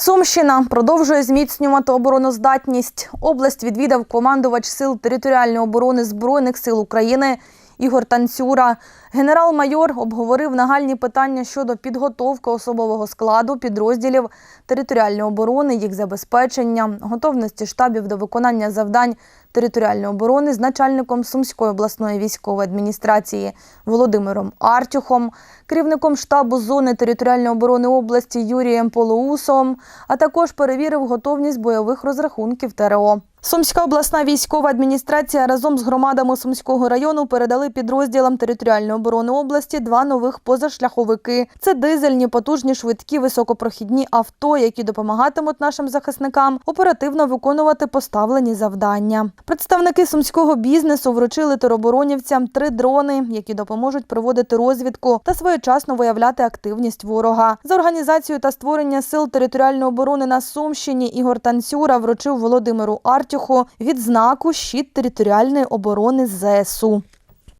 Сумщина продовжує зміцнювати обороноздатність. Область відвідав командувач сил територіальної оборони Збройних сил України Ігор Танцюра. Генерал-майор обговорив нагальні питання щодо підготовки особового складу підрозділів територіальної оборони, їх забезпечення, готовності штабів до виконання завдань територіальної оборони з начальником Сумської обласної військової адміністрації Володимиром Артюхом, керівником штабу зони територіальної оборони області Юрієм Полоусом, а також перевірив готовність бойових розрахунків ТРО. Сумська обласна військова адміністрація разом з громадами Сумського району передали підрозділам територіальної оборони області два нових позашляховики. Це дизельні, потужні, швидкі, високопрохідні авто, які допомагатимуть нашим захисникам оперативно виконувати поставлені завдання. Представники сумського бізнесу вручили тероборонівцям три дрони, які допоможуть проводити розвідку та своєчасно виявляти активність ворога. За організацію та створення сил територіальної оборони на Сумщині Ігор Танцюра вручив Володимиру Артюху відзнаку щит територіальної оборони ЗСУ.